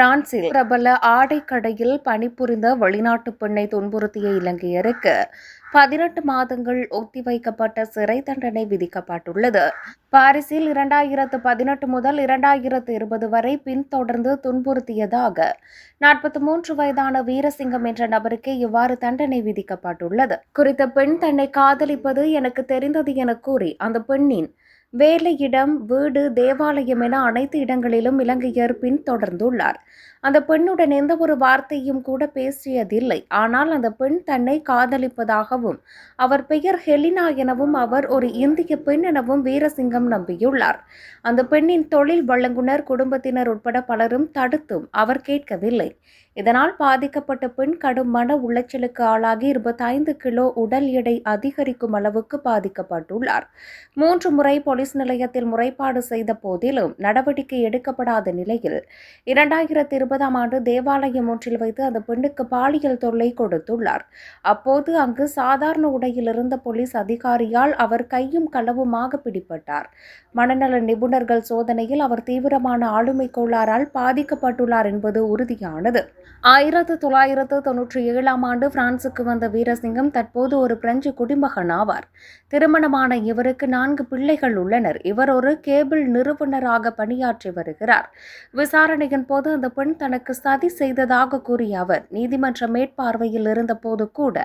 பிரான்சில் பிரபல ஆடை கடையில் பணிபுரிந்த வெளிநாட்டு பெண்ணை துன்புறுத்திய இலங்கையருக்கு பதினெட்டு மாதங்கள் ஒத்திவைக்கப்பட்ட சிறை தண்டனை விதிக்கப்பட்டுள்ளது. பாரிஸில் இரண்டாயிரத்து பதினெட்டு முதல் இரண்டாயிரத்து இருபது வரை பின்தொடர்ந்து துன்புறுத்தியதாக நாற்பத்தி மூன்று வயதான வீரசிங்கம் என்ற நபருக்கு இவ்வாறு தண்டனை விதிக்கப்பட்டுள்ளது. குறித்த பெண் தன்னை காதலிப்பது எனக்கு தெரிந்தது என கூறி அந்த பெண்ணின் வேலையிடம் வீடு தேவாலயம் என அனைத்து இடங்களிலும் இலங்கையர் பின்தொடர்ந்துள்ளார். அந்த பெண்ணுடன் எந்த ஒரு வார்த்தையும் கூட பேசியதில்லை. ஆனால் அந்த பெண் தன்னை காதலிப்பதாகவும் அவர் பெயர் ஹெலினா எனவும் அவர் ஒரு இந்திய பெண் எனவும் வீரசிங்கம் நம்பியுள்ளார். அந்த பெண்ணின் தொழில் வழங்குனர் குடும்பத்தினர் உட்பட பலரும் தடுத்தும் அவர் கேட்கவில்லை. இதனால் பாதிக்கப்பட்ட பெண் கடும் மன உளைச்சலுக்கு ஆளாகி இருபத்தைந்து கிலோ உடல் எடை அதிகரிக்கும் அளவுக்கு பாதிக்கப்பட்டுள்ளார். மூன்று முறை போலீஸ் நிலையத்தில் முறைப்பாடு செய்த போதிலும் நடவடிக்கை எடுக்கப்படாத நிலையில் இரண்டாயிரத்தி இருபதாம் ஆண்டு தேவாலயம் ஒன்றில் வைத்து அந்த பெண்ணுக்கு பாலியல் தொல்லை கொடுத்துள்ளார். அப்போது அங்கு சாதாரண உடையில் இருந்த போலீஸ் அதிகாரியால் அவர் கையும் களவுமாக பிடிபட்டார். மனநல நிபுணர்கள் சோதனையில் அவர் தீவிரமான ஆளுமை கோளாறால் பாதிக்கப்பட்டுள்ளார் என்பது உறுதியானது. ஆயிரத்து தொள்ளாயிரத்து தொன்னூற்றி ஏழாம் ஆண்டு பிரான்சுக்கு வந்த வீரசிங்கம் தற்போது ஒரு பிரெஞ்சு குடிமகன் ஆவார். திருமணமான இவருக்கு நான்கு பிள்ளைகள் உள்ளனர். இவர் ஒரு கேபிள் நிறுவனராக பணியாற்றி வருகிறார். விசாரணையின் போது அந்த பெண் தனக்கு சதி செய்ததாக கூறிய அவர் நீதிமன்ற மேற்பார்வையில் இருந்தபோது கூட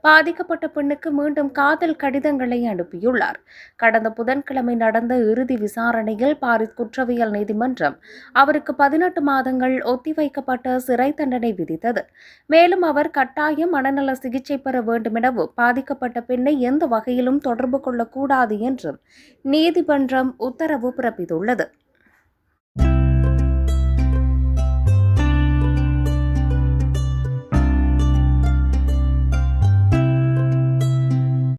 பாதிக்கப்பட்ட பெண்ணுக்கு மீண்டும் காதல் கடிதங்களை அனுப்பியுள்ளார். கடந்த புதன்கிழமை நடந்த இறுதி விசாரணையில் பாரிஸ் குற்றவியல் நீதிமன்றம் அவருக்கு பதினெட்டு மாதங்கள் ஒத்திவைக்கப்பட்ட சிறை தண்டனை விதித்தது. மேலும் அவர் கட்டாயம் மனநல சிகிச்சை பெற வேண்டுமெனவும் பாதிக்கப்பட்ட பெண்ணை எந்த வகையிலும் தொடர்பு கொள்ளக்கூடாது என்றும் நீதிமன்றம் உத்தரவு பிறப்பித்துள்ளது.